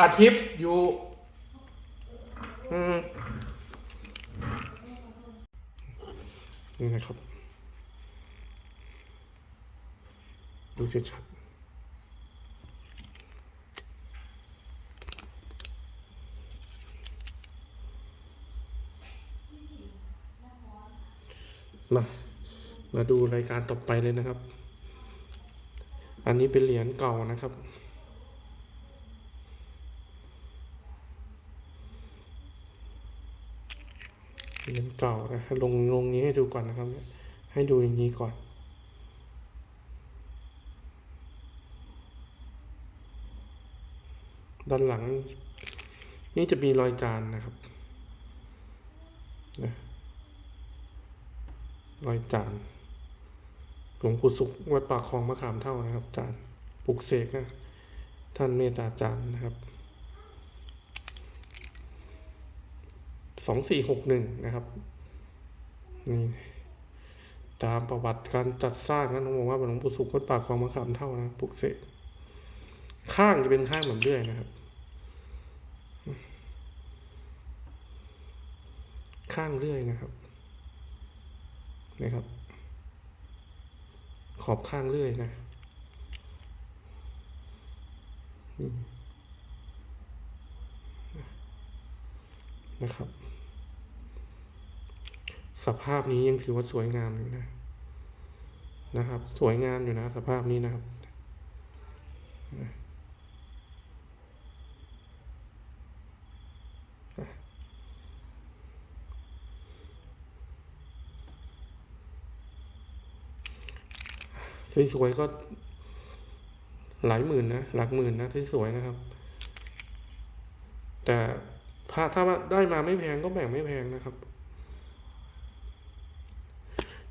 อัดคลิปอยู่ อืมนี่นะครับ ดูชัดๆมามาดูรายการต่อไปเลยนะครับ อันนี้เป็นเหรียญเก่านะครับ เหรียญเก่านะลงลงนี้ให้ดูก่อนนะครับ ให้ดูอย่างนี้ก่อน ด้านหลัง นี่จะมีรอยจานนะครับนะรอยจานหลวงปู่สุขวัดปากคลองมะขามเท่านะครับจานปลุกเสกนะท่านเมตตาจารย์นะครับ สองสี่หกหนึ่งนะครับนี่ตามประวัติการจัดสร้างนะผมบอกว่าหลวงปู่สุขวัดปากคลองมะขามเท่านะปลุกเสกข้างจะเป็นข้างเหมือนเรื่อยนะครับ ข้างเรื่อยนะครับนะครับ ขอบข้างเรื่อยนะนะครับ สภาพนี้ยังถือว่าสวยงามอยู่นะ นะครับ สวยงามอยู่นะ สภาพนี้นะครับสวยๆก็หลายหมื่นนะหลักหมื่นนะที่สวยนะครับ แต่ถ้าถ้าได้มาไม่แพงก็แบ่งไม่แพงนะครับ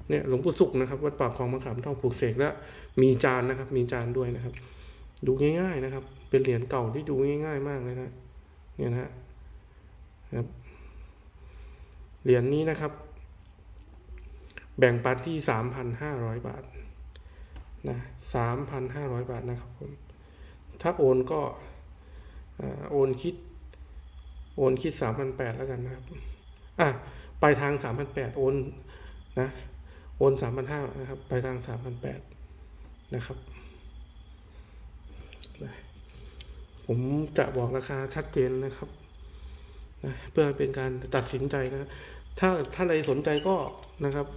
เนี่ยหลวงปู่สุขนะครับวัดป่าคลองมะขามเท่าปลูกเสกและมีจานนะครับ มีจานด้วยนะครับ ดูง่าย ๆนะครับ เป็นเหรียญเก่าที่ดูง่าย ๆ มากเลยนะเนี่ยนะครับ เหรียญนี้นะครับ แบ่งปันที่สามพันห้าร้อยบาทนะสามพันห้าร้อยบาทนะครับผมถ้าโอนก็อโอนคิด โอนคิดสามพันแปดแล้วกันนะครับ อะไปลายทางสามพันแปดโอนนะ โอนสามพันห้านะครับ ไปทางสามพันแปดนะครับนะผมจะบอกราคาชัดเจนนะครับนะเพื่อเป็นการตัดสินใจนะถ้าถ้าใครสนใจก็นะครับ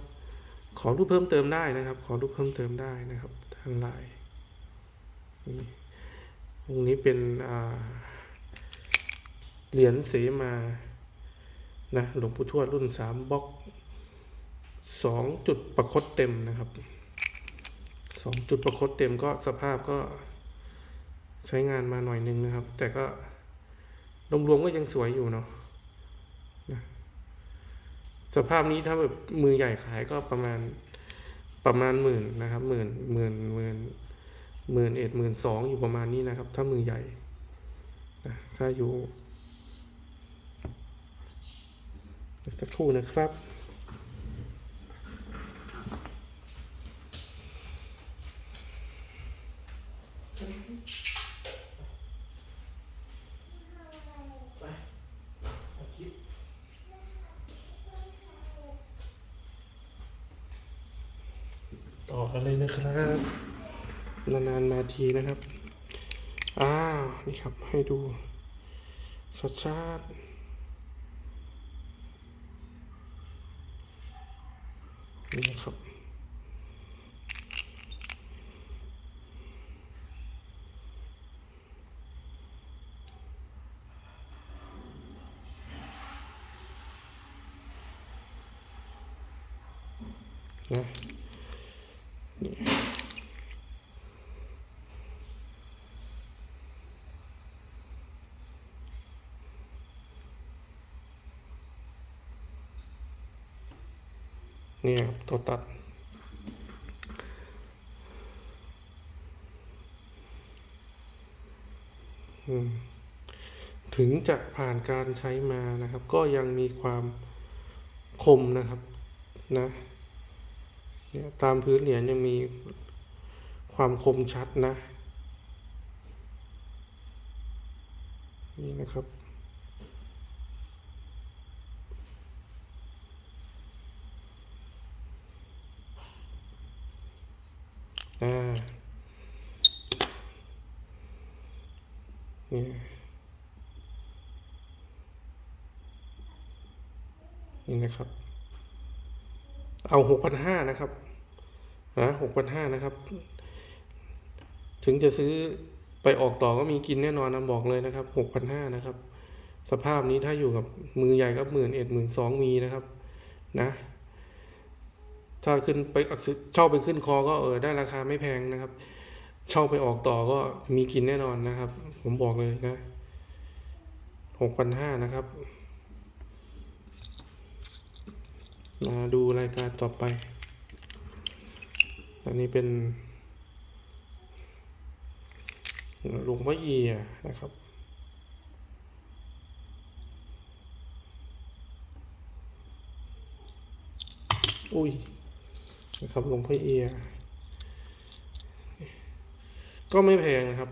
ขอรูปเพิ่มเติมได้นะครับ ขอรูปเพิ่มเติมได้นะครับ ทางไลน์ตรงนี้เป็นเหรียญเสมานะหลวงปู่ทวดรุ่นสามบล็อก สองจุดประคตเต็มนะครับสองจุดประคตเต็มก็สภาพก็ใช้งานมาหน่อยนึงนะครับ แต่ก็รวมๆก็ยังสวยอยู่เนาะนะสภาพนี้ถ้าแบบมือใหญ่ขายก็ประมาณประมาณหมื่นนะครับหมื่นหมื่นหมื่นหมื่นเอ็ดหมื่นสองอยู่ประมาณนี้นะครับ ถ้ามือใหญ่นะถ้าอยู่สักครู่นะครับ กันเลยนะครับ นานๆมาทีนะครับ อ้าว นี่ครับให้ดูชัดชาตินี่นะครับ นะ นี่ครับตัวตัด ถึงจะผ่านการใช้มานะครับ ก็ยังมีความคมนะครับนะเนี่ยตามพื้นเหรียญยังมีความคมชัดนะ นี่นะครับ นี่นะครับ เอาหกพันห้านะครับนะหกพันห้านะครับ ถึงจะซื้อไปออกต่อก็มีกินแน่นอนนะบอกเลยนะครับหกพันห้านะครับ สภาพนี้ถ้าอยู่กับมือใหญ่ก็หมื่นเอ็ดหมื่นสองมีนะครับ นะ ถ้าขึ้นไปเช่าไปขึ้นคอก็เออได้ราคาไม่แพงนะครับ เช่าไปออกต่อก็มีกินแน่นอนนะครับ ผมบอกเลยนะหกพันห้านะครับ มาดูรายการต่อไป อันนี้เป็นหลวงพ่อเอียนะครับอุ้ยนะครับหลวงพ่อเอีย ก็ไม่แพงนะครับ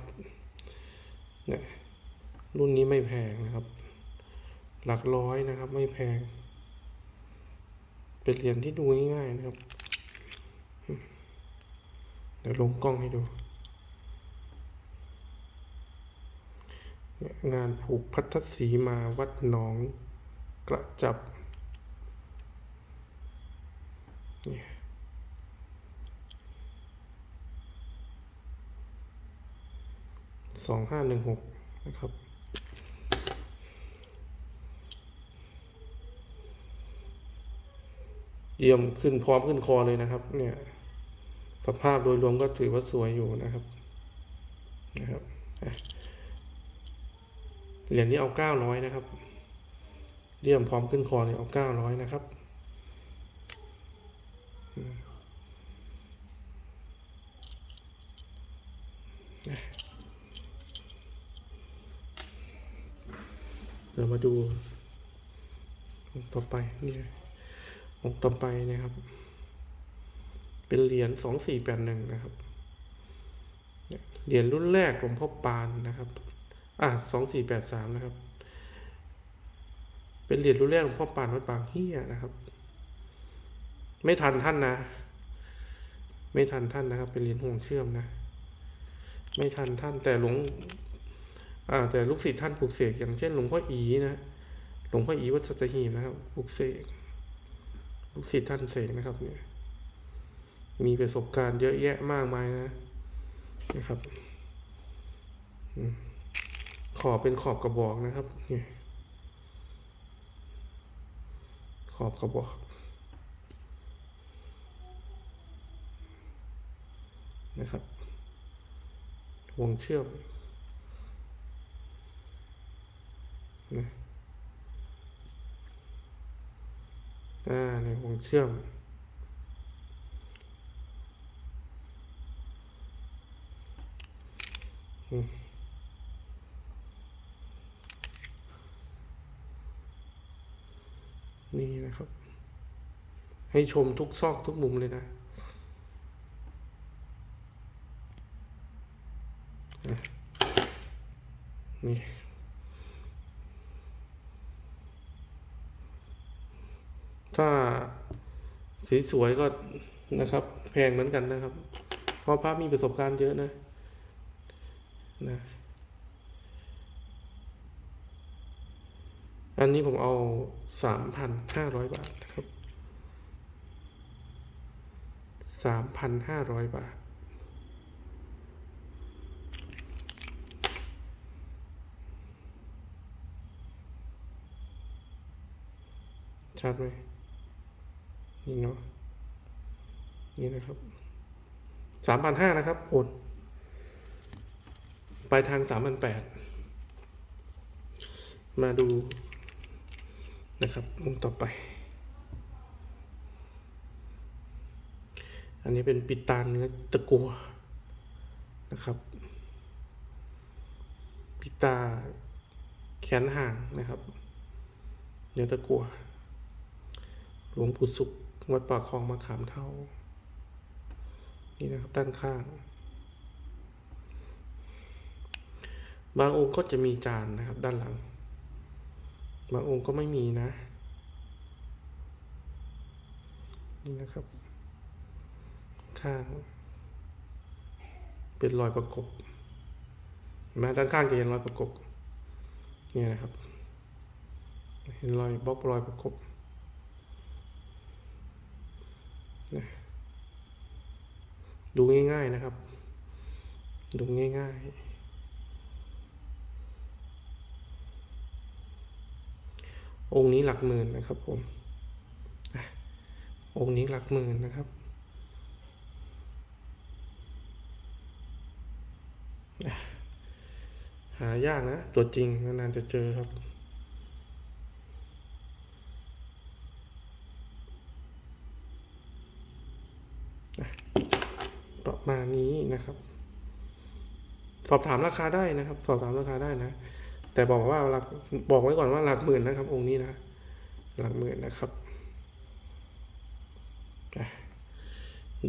เนี่ยรุ่นนี้ไม่แพงนะครับ หลักร้อยนะครับ ไม่แพง เป็นเหรียญที่ดูง่ายๆนะครับ เดี๋ยวลงกล้องให้ดู งานผูกพัทธสีมาวัดหนองกระจับนี่ สองห้าหนึ่งหกนะครับเยี่ยมขึ้นพร้อมขึ้นคอเลยนะครับ เนี่ย สภาพโดยรวมก็ถือว่าสวยอยู่นะครับนะครับอะเหรียญนี้เอาเก้าร้อยนะครับเลี่ยมพร้อมขึ้นคอเลยเอาเก้าร้อยนะครับอืมอะ เดี๋ยวมาดูองค์ต่อไปนี่องค์ต่อไปนะครับ เป็นเหรียญสองสี่แปดหนึ่งนะครับเหรียญรุ่นแรกหลวงพ่อปานนะครับ อะสองสี่แปดสามนะครับ เป็นเหรียญรุ่นแรกหลวงพ่อปานวัดบางเฮียนะครับ ไม่ทันท่านนะ ไม่ทันท่านนะครับ เป็นเหรียญห่วงเชื่อมนะ ไม่ทันท่านแต่หลวง แต่ลูกศิษย์ท่านปลูกเสกอย่างเช่นหลวงพ่ออีนะหลวงพ่ออีวัดสัตหีบนะครับปลูกเสกลูกศิษย์ท่านเสกนะครับ เนี่ย มีประสบการณ์เยอะแยะมากมายนะนะครับขอบเป็นขอบกระบอกนะครับเนี่ยขอบกระบอกนะครับวงเชื่อมนะอ่าในวง เชื่อม นี่นะครับ ให้ชมทุกซอกทุกมุมเลยนะนี่ ถ้า สีสวยๆก็นะครับ แพงเหมือนกันนะครับ เพราะพระมีประสบการณ์เยอะนะนะ อันนี้ผมเอาสามพันห้าร้อยบาทนะครับสามพันห้าร้อยบาทชัดไหม นี่เนาะนี่นะครับสามพันห้านะครับโอนปลายทางสามพันแปดมาดูนะครับมุมต่อไป อันนี้เป็นปิดตาเนื้อตะกัวนะครับ ปิดตาแขนห่างนะครับ เนื้อตะกัวหลวงปู่สุข วัดปากคลองมะขามเท่า นี่นะครับด้านข้าง บางองค์ก็จะมีจานนะครับ ด้านหลัง บางองค์ก็ไม่มีนะ นี่นะครับ ข้าง เป็นรอยประกบเห็นไหมด้านข้างจะเห็นรอยประกบ เนี่ยนะครับ เห็นรอยบล็อกรอยประกบนะ ดูง่าย ๆนะครับ ดูง่าย ๆ องค์นี้หลักหมื่นนะครับผมองค์นี้หลักหมื่นนะครับหายากนะ ตัวจริงนานๆจะเจอครับ ประ มานี้นะครับ สอบถามราคาได้นะครับ สอบถามราคาได้นะ แต่บอกว่าหลักบอกไว้ก่อนว่าหลักหมื่นนะครับ องค์นี้นะหลักหมื่นนะครับ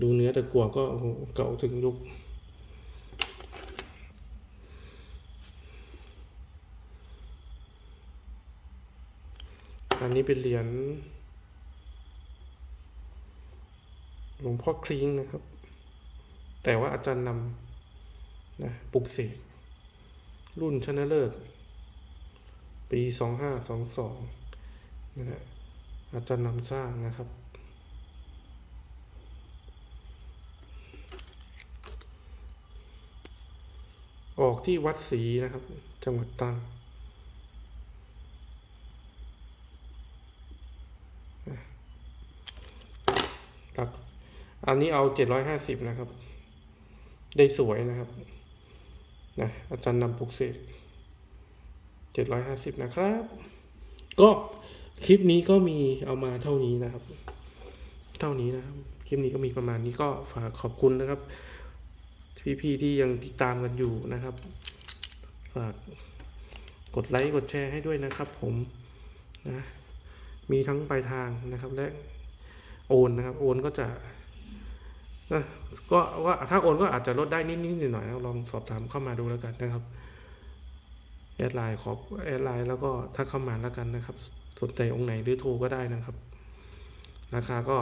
ดูเนื้อตะกัวก็เก่าถึงยุคอันนี้เป็นเหรียญหลวงพ่อคลิงนะครับ แต่ว่าอาจารย์นำนะปลุกเสกรุ่นชนะเลิศปีสองห้าสองสองนะฮะอาจารย์นำสร้างนะครับ ออกที่วัดศรีนะครับ จังหวัดตรังครับอันนี้เอาเจ็ดร้อยห้าสิบนะครับ ได้สวยนะครับนะอาจารย์นำปลุกเสกเจ็ดร้อยห้าสิบนะครับ ก็คลิปนี้ก็มีเอามาเท่านี้นะครับ เท่านี้นะครับ คลิปนี้ก็มีประมาณนี้ก็ฝากขอบคุณนะครับ พี่ๆที่ยังติดตามกันอยู่นะครับ ฝากกดไลค์กดแชร์ให้ด้วยนะครับ ผมนะมีทั้งปลายทางนะครับและโอนนะครับ โอนก็จะ นะก็ว่าถ้าโอนก็อาจจะลดได้นิดๆหน่อยๆนะลองสอบถามเข้ามาดูแล้วกันนะครับแอดไลน์ขอแอดไลน์แล้วก็ถ้าเข้ามาแล้วกันนะครับ สนใจองค์ไหนหรือโทรก็ได้นะครับ ราคาก็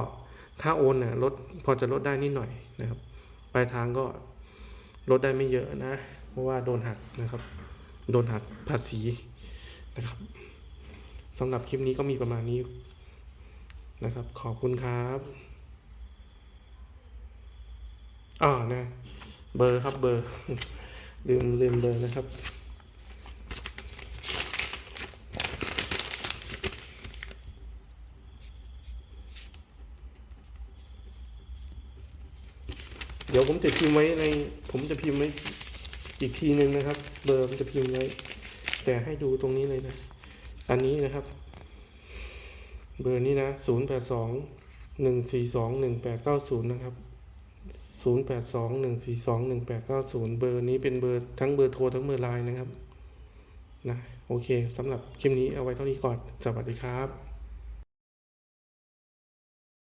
ถ้าโอนเนี่ยลดพอจะลดได้นิดหน่อยนะครับปลายทางก็ลดได้ไม่เยอะนะ เพราะว่าโดนหักนะครับ โดนหักภาษีนะครับสำหรับคลิปนี้ก็มีประมาณนี้นะครับ ขอบคุณครับ อ่านะ เบอร์ครับเบอร์ ลืมลืมเบอร์นะครับ เดี๋ยวผมจะพิมพ์ไว้ใน ผมจะพิมพ์ไว้อีกทีหนึ่งนะครับ เบอร์ผมจะพิมพ์ไว้ แต่ให้ดูตรงนี้เลยนะ อันนี้นะครับ เบอร์นี้นะศูนย์แปดสองหนึ่งสี่สองหนึ่งแปดเก้าศูนย์นะครับ ศูนย์แปดสองหนึ่งสี่สองหนึ่งแปดเก้าศูนย์เบอร์นี้เป็นเบอร์ทั้งเบอร์โทรทั้งเบอร์ไลน์นะครับนะโอเคสำหรับคลิปนี้เอาไว้เท่านี้ก่อน สวัสดีครับ